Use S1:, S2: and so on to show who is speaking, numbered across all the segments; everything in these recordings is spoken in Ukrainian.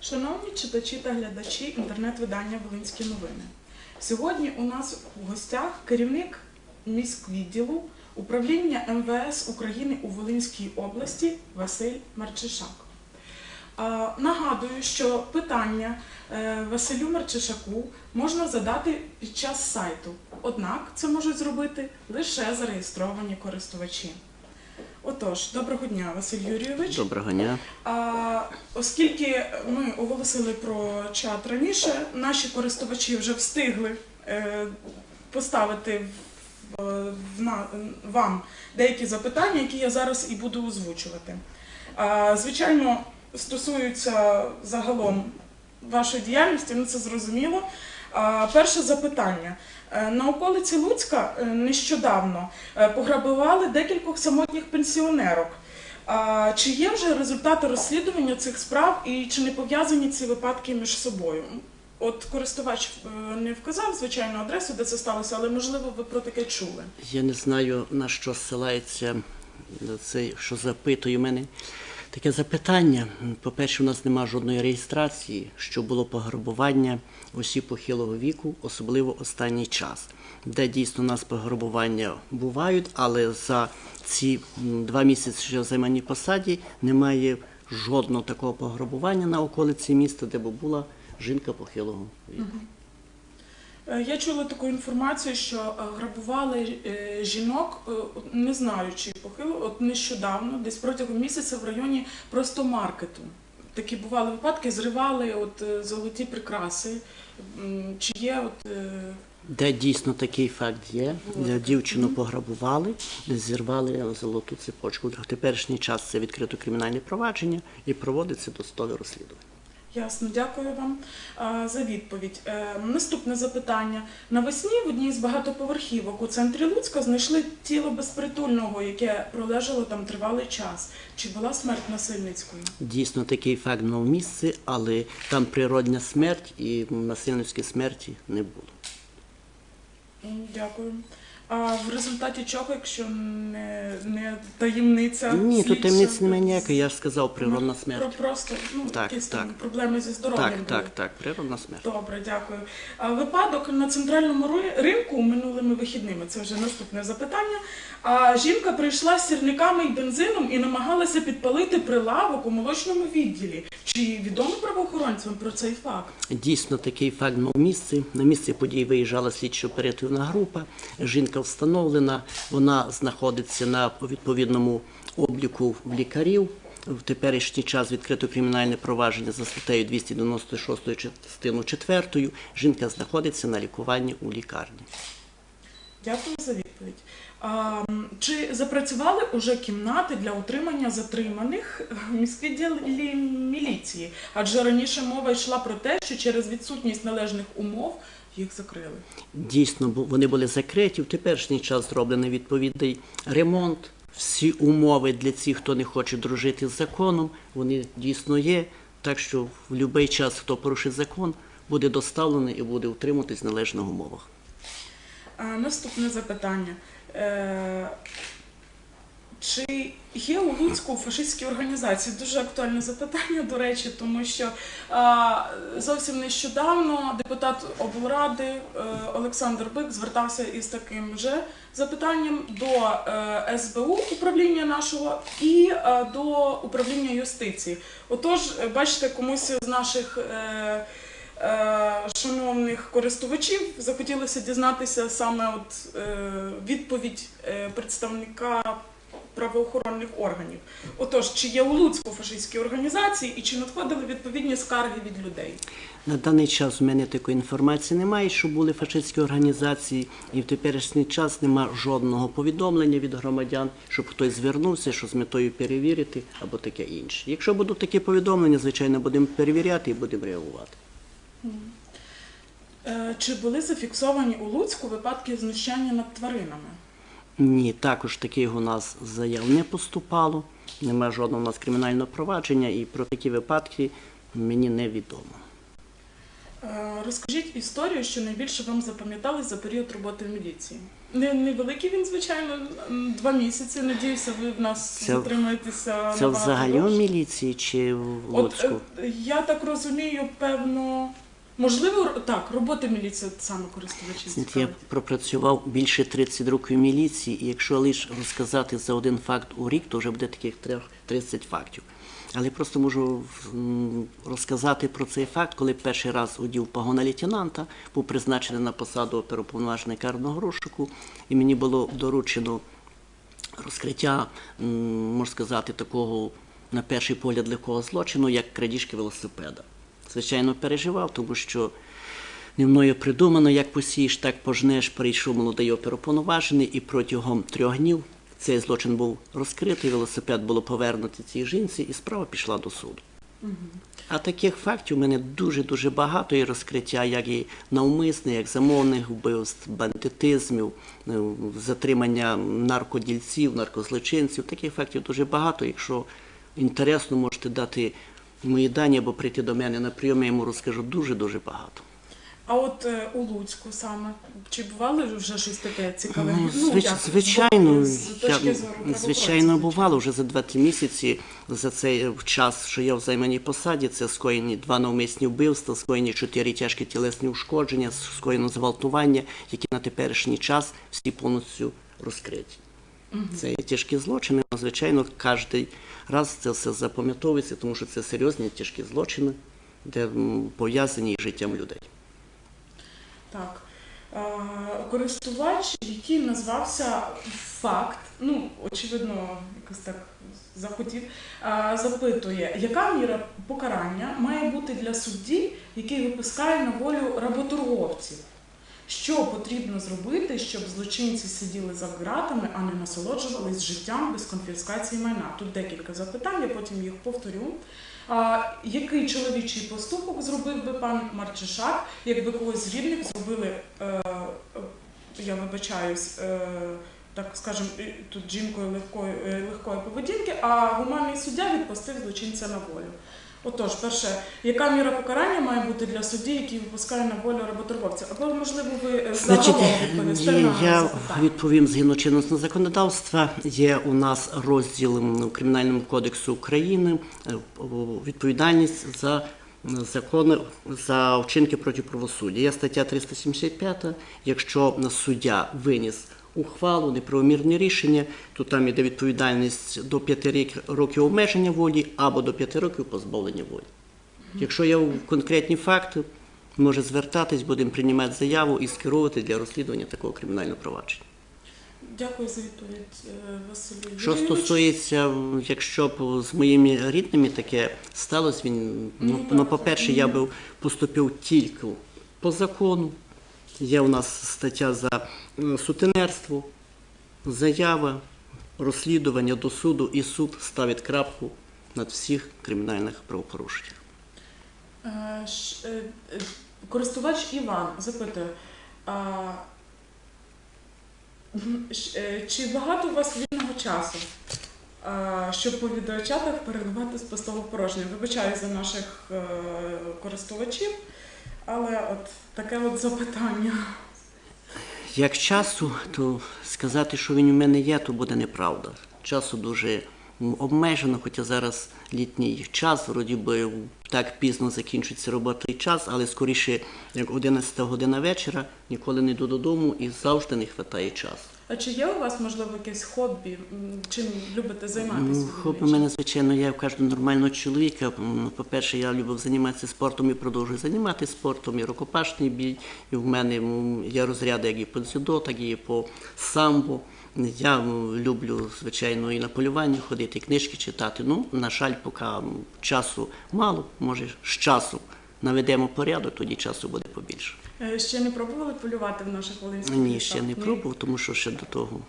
S1: Шановні читачі та глядачі інтернет-видання Волинські новини. Сьогодні у нас у гостях керівник міськвідділу управління МВС України у Волинській області Василь Марчишак. Нагадую, що питання е, Василю Марчишаку можна задати під час сайту, однак це можуть зробити лише зареєстровані користувачі. Отож, доброго дня, Василь Юрійович.
S2: Доброго дня.
S1: А, оскільки ми оголосили про чат раніше, наші користувачі вже встигли е, поставити в, в на, вам деякі запитання, які я зараз і буду озвучувати. А, звичайно, стосуються загалом вашої діяльності, ну це зрозуміло. Перше запитання. Е, На околиці Луцька е, нещодавно е, пограбували декількох самотніх пенсіонерок. Чи є вже результати розслідування цих справ і чи не пов'язані ці випадки між собою? От користувач не вказав звичайну адресу, де це сталося, але можливо ви про таке чули.
S2: Я не знаю, на що ссилається це, що запитує мене. Таке запитання. По-перше, у нас немає жодної реєстрації, що було пограбування осіб похилого віку, особливо останній час, де дійсно у нас пограбування бувають, але за ці два місяці, що в займаній посаді, немає жодного такого пограбування на околиці міста, де б була жінка похилого віку.
S1: Е, Я чула таку інформацію, що е, грабували е, жінок, не знаю, чи похило, от нещодавно, десь протягом місяця в районі просто маркету. Такі бували випадки, зривали от золоті прикраси. Чи є от
S2: Де дійсно такий факт є, де дівчину пограбували, зірвали золоту цепочку. В теперішній час це відкрито кримінальне провадження і проводиться досудове розслідування.
S1: Ясно, дякую вам за відповідь. Е, наступне запитання. Навесні в одній з багатоповерхівок у центрі Луцька знайшли тіло безпритульного, яке пролежало там тривалий час. Чи була смерть насильницькою?
S2: Дійсно, такий факт мав місце, але там природня смерть і насильницької смерті не було.
S1: Дякую. А в результаті чого, якщо не, не таємниця?
S2: Ні, тут
S1: слідча?
S2: таємниць немає ніякої, я ж сказав, природна
S1: Про,
S2: смерть.
S1: просто ну,
S2: Так,
S1: якісь там
S2: так.
S1: проблеми зі здоров'ям
S2: Так,
S1: були.
S2: так, так, природна смерть.
S1: Добре, дякую. А випадок на центральному ринку минулими вихідними. Це вже наступне запитання. А жінка прийшла з сірниками і бензином і намагалася підпалити прилавок у молочному відділі. Чи відомо правоохоронцям про цей факт?
S2: Дійсно, такий факт мав місце. На місце подій виїжджала слідчо-оперативна група. Жінка встановлена, вона знаходиться на відповідному обліку в лікарів. В теперішній час відкрито кримінальне провадження за статтею 296 частину 4. Жінка знаходиться на лікуванні у лікарні.
S1: Дякую за відповідь. А, чи запрацювали уже кімнати для утримання затриманих в міськвідділі міліції? Адже раніше мова йшла про те, що через відсутність належних умов їх закрили.
S2: Дійсно, вони були закриті. В теперішній час зроблений відповідний ремонт. Всі умови для цих, хто не хоче дружити з законом, вони дійсно є. Так що в будь-який час, хто порушить закон, буде доставлений і буде утримуватись в належних умовах.
S1: Наступне запитання. Чи є у Луцьку фашистські організації? Дуже актуальне запитання, до речі, тому що а, зовсім нещодавно депутат облради е, Олександр Бик звертався із таким же запитанням до е, СБУ управління нашого і е, до управління юстиції. Отож, бачите, комусь з наших. Шановних користувачів захотілося дізнатися саме от відповідь представника правоохоронних органів. Отож, чи є у Луцьку фашистські організації і чи надходили відповідні скарги від людей?
S2: На даний час у мене такої інформації немає, що були фашистські організації, і в теперішній час немає жодного повідомлення від громадян, щоб хтось звернувся, що з метою перевірити або таке інше. Якщо будуть такі повідомлення, звичайно, будемо перевіряти і будемо реагувати.
S1: Е, Чи були зафіксовані у Луцьку випадки знущання над тваринами?
S2: Ні, також таких у нас заяв не поступало, немає жодного у нас кримінального провадження, і про такі випадки мені невідомо.
S1: Е, Розкажіть історію, що найбільше вам запам'яталось за період роботи в міліції. Не невеликий він, звичайно, два місяці. Надіюся, ви в нас
S2: Це-
S1: затримаєтеся.
S2: Це взагалі в міліції чи в Луцьку?
S1: е, я так розумію, певно, можливо, так, роботи міліції саме користувачі.
S2: Знаєте, Я пропрацював більше 30 років в міліції, і якщо лише розказати за один факт у рік, то вже буде таких трьох- 30 фактів. Але просто можу розказати про цей факт, коли перший раз одів погона лейтенанта, був призначений на посаду оперуповноважений карного розшуку, і мені було доручено розкриття, можна сказати, такого на перший погляд легкого злочину, як крадіжки велосипеда. Звичайно, переживав, тому що не мною придумано, як посієш, так пожнеш. Прийшов молодий оперуповноважений, і протягом трьох днів цей злочин був розкритий, велосипед було повернуто цій жінці, і справа пішла до суду. А таких фактів у мене дуже-дуже багато і розкриття, як і навмисне, як замовних вбивств, бандитизмів, е, затримання наркодільців, наркозлочинців. Таких фактів дуже багато. Якщо інтересно, можете дати мої дані або прийти до мене на прийом, я йому розкажу дуже-дуже багато.
S1: А от е, у Луцьку саме чи бували вже щось таке цікаве?
S2: Ну, звич,
S1: як,
S2: звичайно,
S1: з точки
S2: я,
S1: зору
S2: звичайно,
S1: правоохоронців,
S2: бувало вже за 2-3 місяці за цей час, що я в займаній посаді, це скоєні два навмисні вбивства, скоєні чотири тяжкі тілесні ушкодження, скоєно зґвалтування, які на теперішній час всі повністю розкриті. Це є тяжкі злочини, але, звичайно, кожен раз це все запам'ятовується, тому що це серйозні тяжкі злочини, де пов'язані з життям людей.
S1: Так. Користувач, який назвався факт, ну, очевидно, якось так захотів, запитує, яка міра покарання має бути для судді, який випускає на волю работорговців? Що потрібно зробити, щоб злочинці сиділи за ґратами, а не насолоджувались життям без конфіскації майна? Тут декілька запитань, я потім їх повторю. А, який чоловічий поступок зробив би пан Марчишак, якби когось з рідних зробили, е, я вибачаюсь, е, так скажемо, тут жінкою легкої, е, легкої поведінки, а гуманний суддя відпустив злочинця на волю. Отож, перше, яка міра покарання має бути для судді, який випускає на волю работорговця? Або, можливо, ви е,
S2: Значить,
S1: загалом відповісте на
S2: я
S1: запитання.
S2: відповім згідно чинності законодавства. Є у нас розділ м, Кримінального кодексу України е, відповідальність за закони за вчинки проти правосуддя. Є стаття 375. Якщо суддя виніс ухвалу, неправомірне рішення, то там іде відповідальність до 5 років обмеження волі або до 5 років позбавлення волі. Якщо є конкретні факти, може звертатись, будемо приймати заяву і скеровувати для розслідування такого кримінального провадження.
S1: Дякую за відповідь, е, Василю.
S2: Що стосується, якщо б з моїми рідними таке сталося, він
S1: Ну,
S2: ну, ну, по-перше, я би поступив тільки по закону. Є у нас стаття за е, сутенерство, заява, розслідування до суду, і суд ставить крапку над всіх кримінальних правопорушеннях.
S1: Е, е, Користувач Іван запитує, чи багато у вас вільного часу, щоб по відеочатах переливати з пустого порожнього? Вибачаю за наших користувачів, але от таке от запитання.
S2: Як часу, то сказати, що він у мене є, то буде неправда. Часу дуже обмежено, хоча зараз літній час, вроді би так пізно закінчується робочий час, але скоріше, як 11 година вечора, ніколи не йду додому і завжди не вистачає часу.
S1: А чи є у вас, можливо, якесь хобі? Чим любите займатися?
S2: Ну,
S1: у
S2: хобі в мене, звичайно, є в кожного нормального чоловіка. По-перше, я любив займатися спортом і продовжую займатися спортом, і рукопашний бій. І в мене є розряди як і по дзюдо, так і по самбо. Я люблю, звичайно, і на полювання ходити, і книжки читати. Ну, на жаль, поки часу мало, може, з часу наведемо порядок, тоді часу буде побільше.
S1: Е, Ще не пробували полювати в наших волинських
S2: Ні,
S1: лісах?
S2: ще не пробував, тому що ще до того.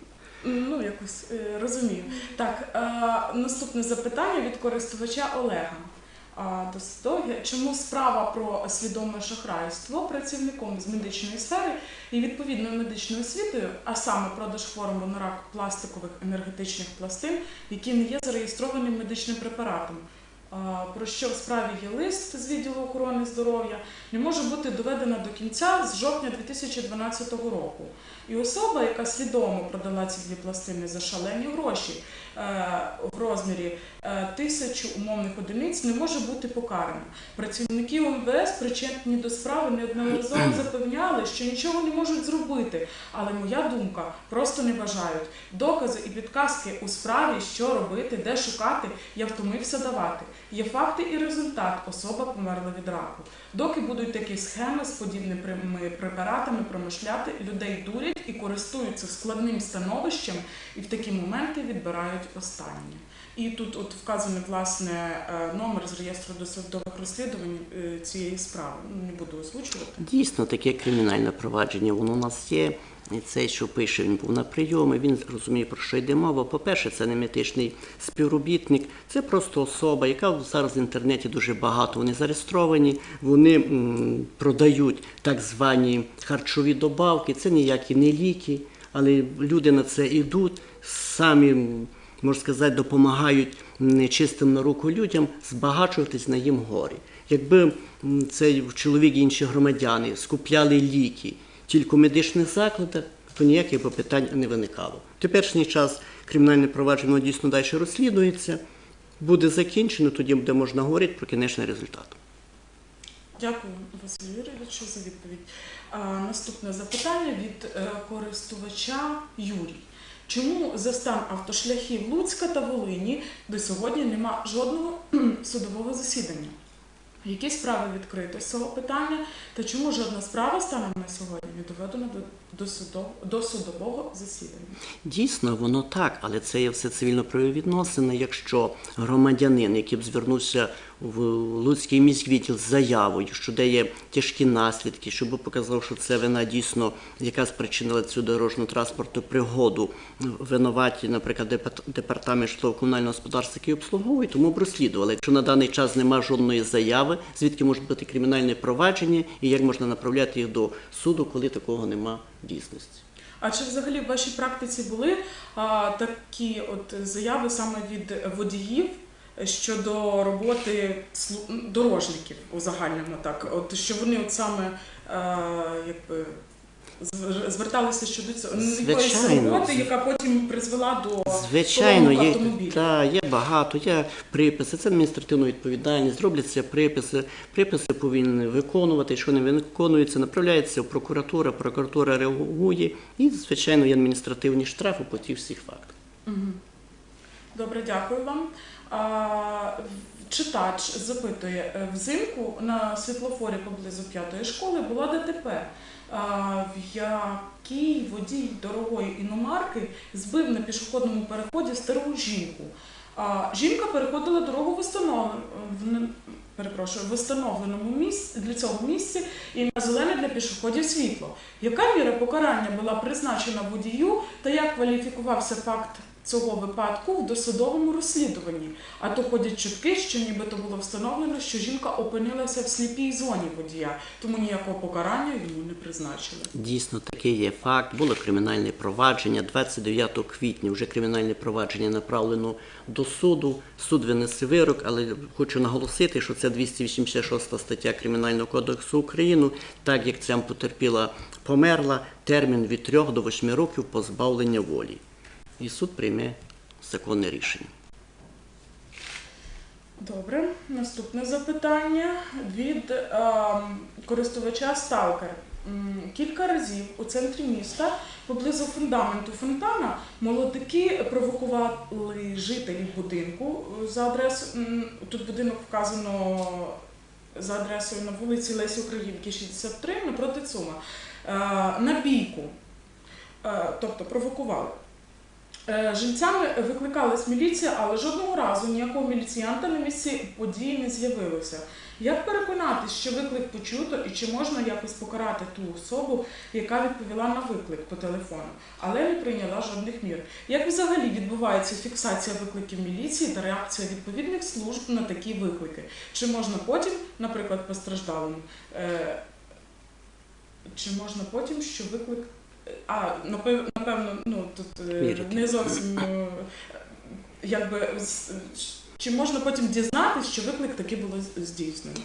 S1: Ну, якось е, розумію. Так, е, наступне запитання від користувача Олега. А, досить. Чому справа про свідоме шахрайство працівником з медичної сфери і відповідною медичною освітою, а саме продаж хворому на рак пластикових енергетичних пластин, які не є зареєстрованим медичним препаратом, а, про що в справі є лист з відділу охорони здоров'я, не може бути доведена до кінця з жовтня 2012 року. І особа, яка свідомо продала ці дві пластини за шалені гроші е, в розмірі е, тисячу умовних одиниць, не може бути покарана. Працівники МВС, причетні до справи, неодноразово запевняли, що нічого не можуть зробити. Але моя думка просто не бажають. Докази і підказки у справі, що робити, де шукати, я втомився давати. Є факти і результат. Особа померла від раку. Доки будуть такі схеми з подібними препаратами промишляти, людей дурять і користуються складним становищем, і в такі моменти відбирають останнє. І тут от вказаний власне е, номер з реєстру досудових розслідувань е, цієї справи. Не буду озвучувати.
S2: Дійсно, таке кримінальне провадження воно у нас є. І цей, що пише, він був на прийомі, він розуміє, про що йде мова. По-перше, це не метичний співробітник, це просто особа, яка зараз в інтернеті дуже багато. Вони зареєстровані, вони продають так звані харчові добавки. Це ніякі не ліки, але люди на це йдуть, самі, можна сказати, допомагають нечистим на руку людям збагачуватись на їм горі. Якби цей чоловік і інші громадяни скупляли ліки тільки в медичних закладах, то ніяких питань не виникало. В теперішній час кримінальне провадження дійсно далі розслідується. Буде закінчено, тоді буде можна говорити про кінечний результат.
S1: Дякую, Василю Юрійовичу, за відповідь. А, наступне запитання від е, користувача Юрій. Чому за стан автошляхів Луцька та Волині до сьогодні нема жодного судового засідання? Які справи відкрито з цього питання, та чому жодна справа станом на сьогодні не доведена до, до, до судового засідання?
S2: Дійсно, воно так, але це є все цивільно-правові відносини. Якщо громадянин, який б звернувся в Луцький міськвідділ з заявою, що де є тяжкі наслідки, щоб показав, що це вина дійсно, яка спричинила цю дорожню транспортну пригоду, винуваті, наприклад, департ- департамент житлово-комунального господарства, який обслуговує, тому б розслідували. Якщо на даний час немає жодної заяви, звідки можуть бути кримінальне провадження і як можна направляти їх до суду, коли такого нема дійсності.
S1: А чи взагалі в вашій практиці були а, такі от заяви саме від водіїв щодо роботи дорожників у загальному, так? От що вони от саме а, якби зверталися щодо цього якоїсь роботи, яка потім призвела до
S2: Звичайно, є, та, є багато, є приписи, це адміністративна відповідальність, робляться приписи, приписи повинні виконувати, що не виконується, направляється в прокуратура, прокуратура реагує, і, звичайно, є адміністративні штрафи по тих всіх фактах.
S1: Добре, дякую вам. А, читач запитує, е, взимку на світлофорі поблизу п'ятої школи була ДТП, в якій водій дорогої іномарки збив на пішохідному переході стару жінку. Жінка переходила дорогу в установленому, місці для цього місці і на зелене для пішоходів світло. Яка міра покарання була призначена водію та як кваліфікувався факт цього випадку в досудовому розслідуванні? А то ходять чутки, що нібито було встановлено, що жінка опинилася в сліпій зоні водія, тому ніякого покарання йому не призначили.
S2: Дійсно, такий є факт. Було кримінальне провадження. 29 квітня вже кримінальне провадження направлено до суду. Суд винесе вирок, але хочу наголосити, що це 286 стаття Кримінального кодексу України, так як ця потерпіла померла, термін від 3 до 8 років позбавлення волі. І суд прийме законне рішення.
S1: Добре, наступне запитання від ем, користувача Сталкер. Кілька разів у центрі міста поблизу фундаменту фонтана молодики провокували жителів будинку за адресою. Тут будинок вказано за адресою на вулиці Лесі Українки, 63, напроти ЦУМа, е, на бійку. Е, Тобто провокували. Е, Жильцями викликалась міліція, але жодного разу ніякого міліціянта на місці події не з'явилося. Як переконатись, що виклик почуто і чи можна якось покарати ту особу, яка відповіла на виклик по телефону, але не прийняла жодних мір? Як взагалі відбувається фіксація викликів міліції та реакція відповідних служб на такі виклики? Чи можна потім, наприклад, постраждалому, е, чи можна потім, що виклик а, напев- напевно, ну тут е,
S2: Вірити.
S1: не зовсім е, якби Чи можна потім дізнатися, що виклик таки було здійснено?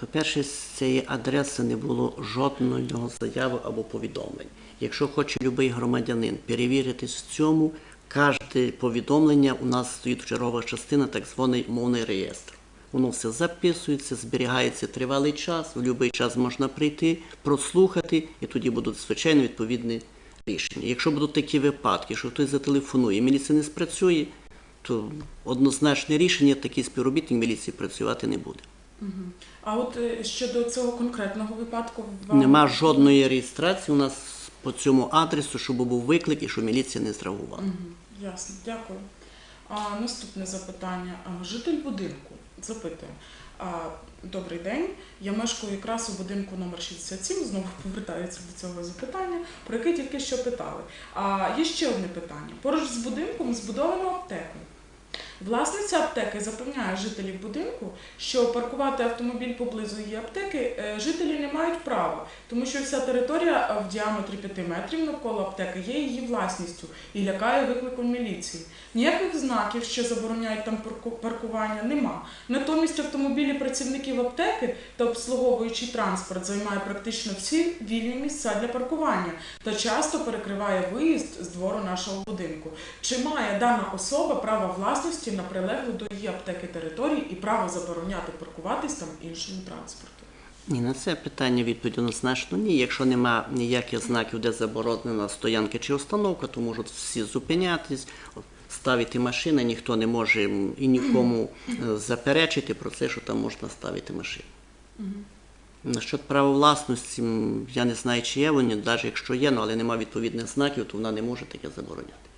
S2: По-перше, з цієї адреси не було жодного заяви або повідомлень. Якщо хоче будь-який громадянин перевіритись в цьому, кожне повідомлення у нас стоїть чергова частина, так званий мовний реєстр. Воно все записується, зберігається тривалий час, в будь-який час можна прийти, прослухати, і тоді будуть звичайно відповідні рішення. Якщо будуть такі випадки, що хтось зателефонує, міліція не спрацює, то однозначне рішення такий співробітник міліції працювати не буде.
S1: А от е, щодо цього конкретного випадку, вам...
S2: Нема жодної реєстрації у нас по цьому адресу, щоб був виклик і що міліція не зреагувала.
S1: Мгм, Ясно, дякую. А, наступне запитання. Житель будинку запитує. Добрий день. Я мешкаю якраз у будинку номер 67, знову повертаюся до цього запитання, про яке тільки що питали. А є ще одне питання. Поруч з будинком збудовано аптеку. Власниця аптеки запевняє жителів будинку, що паркувати автомобіль поблизу її аптеки е, жителі не мають права, тому що вся територія е, в діаметрі 5 метрів навколо аптеки є її власністю і лякає викликом міліції. Ніяких знаків, що забороняють там паркування, нема. Натомість автомобілі працівників аптеки та обслуговуючий транспорт займає практично всі вільні місця для паркування та часто перекриває виїзд з двору нашого будинку. Чи має дана особа право власності на прилеглу до її аптеки території і право забороняти паркуватись там іншому транспорту?
S2: Ні, на це питання відповідь однозначно ні. Якщо нема ніяких знаків, де заборонена стоянка чи установка, то можуть всі зупинятись, ставити машини, ніхто не може і нікому е, заперечити про це, що там можна ставити машини. Насчет права власності, я не знаю, чи є вони, навіть якщо є, ну, але немає відповідних знаків, то вона не може таке забороняти.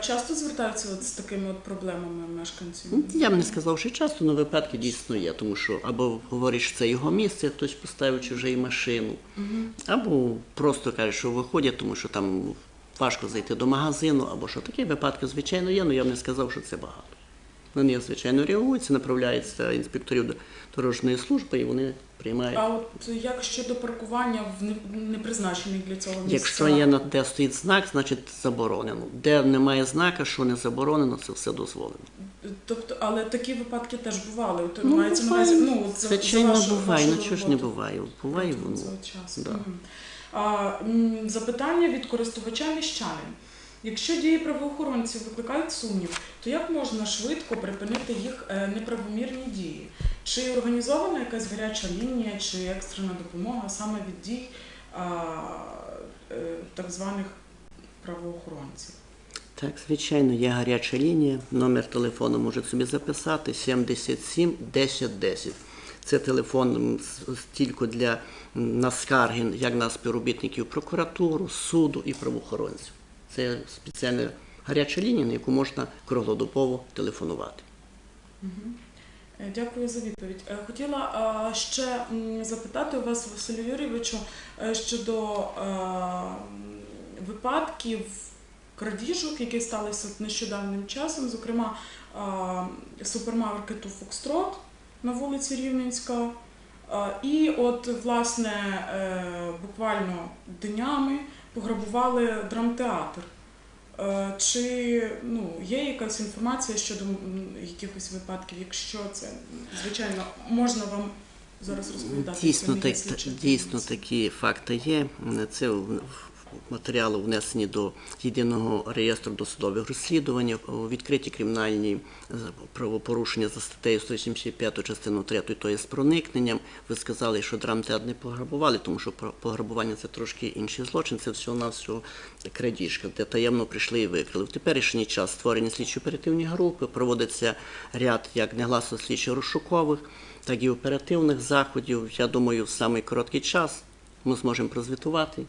S1: Часто звертаються от з такими от проблемами мешканці?
S2: Ну, Я б не сказав, що часто, але випадки дійсно є, тому що або говориш, що це його місце, хтось поставив і машину, або просто каже, що виходять, тому що там важко зайти до магазину, або що такі випадки, звичайно, є, але я б не сказав, що це багато. На них, звичайно, реагуються, направляються інспекторів до дорожньої служби, і вони приймають.
S1: А от як щодо паркування в не- непризначених для цього місцях?
S2: Якщо є на де стоїть знак, значить заборонено. Де немає знака, що не заборонено, це все дозволено.
S1: Тобто, але такі випадки теж бували. От,
S2: Ну,
S1: мається на увазі, ну, за,
S2: Звичайно,
S1: за
S2: буває. Ну чого ж не буває? Буває воно. Да.
S1: Мгм. А, запитання від користувача міщанин. Якщо дії правоохоронців викликають сумнів, то як можна швидко припинити їх е, неправомірні дії? Чи організована якась гаряча лінія, чи екстрена допомога саме від дій е, так званих правоохоронців?
S2: Так, звичайно, є гаряча лінія. Номер телефону можуть собі записати 77 10 10. Це телефон тільки для на як на співробітників прокуратуру, суду і правоохоронців. Це спеціальна гаряча лінія, на яку можна круглодобово телефонувати.
S1: Е, Дякую за відповідь. Е, Хотіла ще запитати у вас, Василю Юрійовичу, е, щодо е, випадків крадіжок, які сталися нещодавним часом, зокрема е, супермаркету Фокстрот на вулиці Рівненська. Е, І от, власне, е, буквально днями пограбували драмтеатр. Е, Чи ну, є якась інформація щодо якихось випадків, якщо це, звичайно, можна вам зараз розповідати?
S2: Дійсно, так, дійсно такі факти є. Це матеріали внесені до єдиного реєстру досудових розслідувань, відкриті кримінальні е, правопорушення за статтею 175 частину 3, то є з проникненням. Ви сказали, що драмтеатр не пограбували, тому що пограбування це трошки інший злочин, це всього на всього крадіжка, де таємно прийшли і викрили. В теперішній час створені слідчо-оперативні групи, проводиться ряд як негласно слідчо розшукових, так і оперативних заходів. Я думаю, в самий короткий час ми зможемо прозвітувати,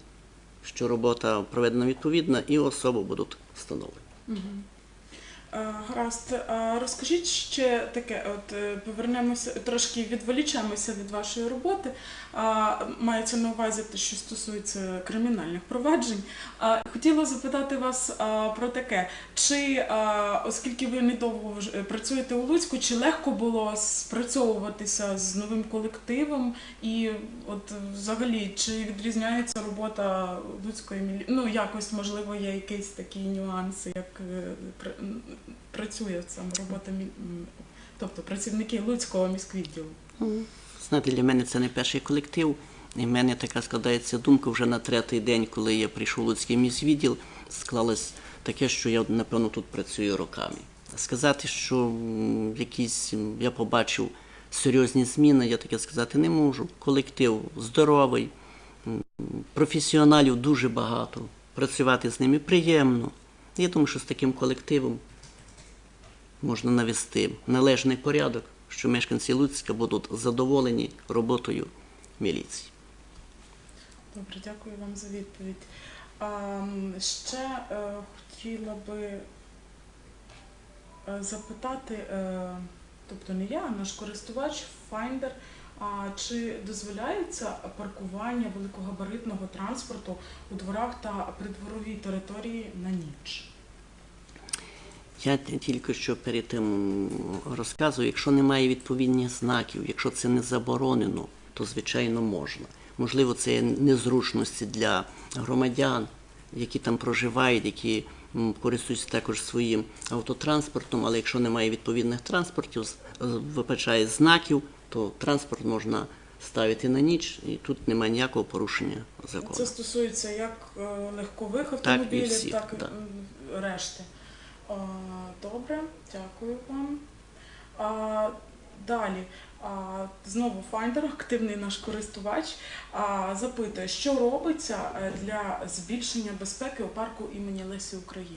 S2: що робота проведена відповідна, і особи будуть встановлені.
S1: Е, Гаразд, А розкажіть ще таке, от е, повернемося трошки відволічемося від вашої роботи. А, Мається на увазі те, що стосується кримінальних проваджень. А, Хотіла запитати вас а, про таке: чи а, оскільки ви недовго вже працюєте у Луцьку, чи легко було спрацьовуватися з новим колективом? І от взагалі, чи відрізняється робота Луцької міліції? Ну якось можливо є якісь такі нюанси, як е, працює саме робота тобто працівники Луцького міськвідділу?
S2: Знаєте, для мене це не перший колектив. І в мене така складається думка вже на третій день, коли я прийшов у Луцький міськвідділ, склалось таке, що я, напевно, тут працюю роками. Сказати, що якісь я побачив серйозні зміни, я таке сказати не можу. Колектив здоровий, професіоналів дуже багато. Працювати з ними приємно. Я думаю, що з таким колективом можна навести належний порядок, що мешканці Луцька будуть задоволені роботою міліції.
S1: Добре, дякую вам за відповідь. А, ще е, хотіла би е, запитати, е, тобто не я, а наш користувач Finder, а чи дозволяється паркування великогабаритного транспорту у дворах та придворовій території на ніч?
S2: Я тільки що перед тим розказую, якщо немає відповідних знаків, якщо це не заборонено, то звичайно можна. Можливо, це є незручності для громадян, які там проживають, які користуються також своїм автотранспортом, але якщо немає відповідних транспортів, е, вибачає знаків, то транспорт можна ставити на ніч, і тут немає ніякого порушення закону.
S1: Це стосується як е, легкових
S2: і
S1: автомобілів,
S2: всіх,
S1: так і
S2: так.
S1: решти. Добре, дякую вам. Далі. Знову Finder, активний наш користувач, а, запитує, що робиться е, для збільшення безпеки у парку імені Лесі Українки.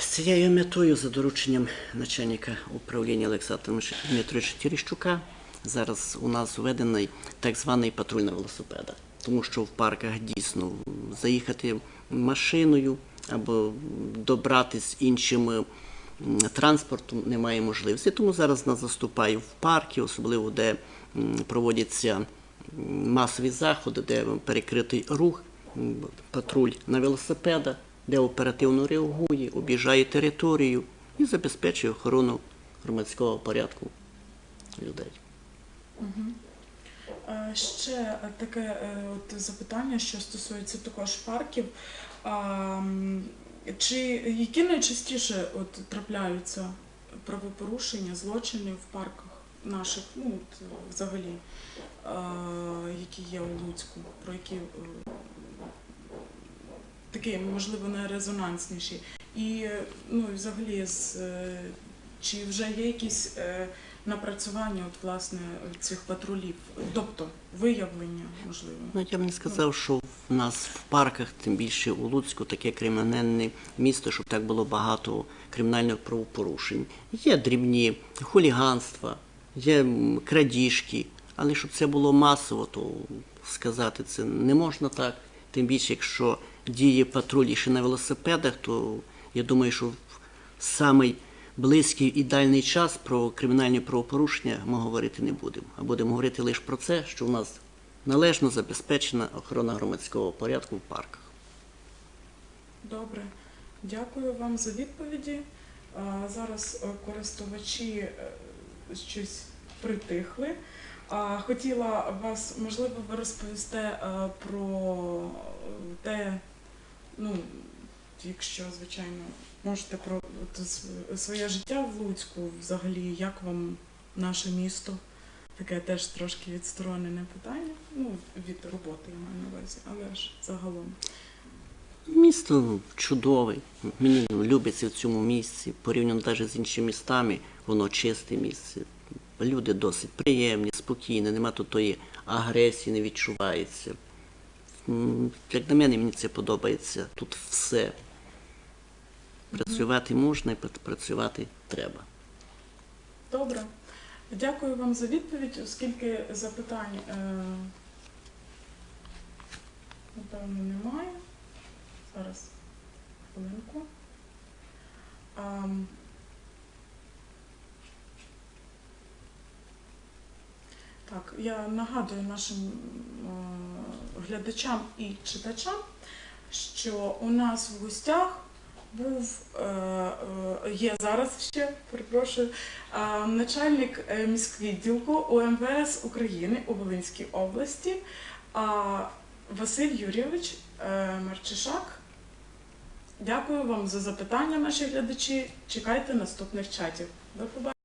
S2: З цією метою за дорученням начальника управління Олександра Дмитровича Терещука зараз у нас введений так званий патруль на. Тому що в парках дійсно заїхати машиною або добратись іншим м, транспортом немає можливості. Тому зараз нас заступає в парки, особливо де проводяться масові заходи, де перекритий рух, патруль на велосипедах, де оперативно реагує, об'їжджає територію і забезпечує охорону громадського порядку людей.
S1: Е, Ще таке е, от запитання, що стосується також парків. А, Чи які найчастіше от трапляються правопорушення, злочини в парках наших, ну от, е, взагалі, е, які є у Луцьку, про які е, такі, можливо, найрезонансніші? І ну, взагалі, з, е, чи вже є якісь напрацювання от, власне цих патрулів, тобто виявлення, можливо.
S2: Ну, я б не сказав, що в нас в парках, тим більше у Луцьку, таке кримінальне місто, щоб так було багато кримінальних правопорушень. Є дрібні хуліганства, є крадіжки, але щоб це було масово, то сказати це не можна так. Тим більше, якщо діє патруль ще на велосипедах, то я думаю, що самий близький і дальний час про кримінальні правопорушення ми говорити не будемо. А будемо говорити лише про це, що в нас належно забезпечена охорона громадського порядку в парках.
S1: Добре, дякую вам за відповіді. Зараз е, користувачі е, щось притихли. Хотіла вас, можливо, ви розповісте е, про те, ну, якщо, звичайно, можете про своє життя в Луцьку взагалі, як вам наше місто? Таке теж трошки відсторонене питання. Ну, від роботи я маю на увазі, але ж загалом.
S2: Місто чудове. Мені любиться в цьому місці. Порівняно навіть з іншими містами, воно чисте місце. Люди досить приємні, спокійні, нема тут тої агресії, не відчувається. Як на мене, мені це подобається. Тут все. Працювати можна працювати треба.
S1: Добре. Дякую вам за відповідь, оскільки запитань, е, напевно, немає. Зараз хвилинку. Так, я нагадую нашим е, глядачам і читачам, що у нас в гостях був е, е, є зараз ще, перепрошую, начальник е, міськвідділку УМВС України у Волинській області Василь Юрійович Марчишак. Дякую вам за запитання, наші глядачі. Чекайте наступних чатів. До побачення.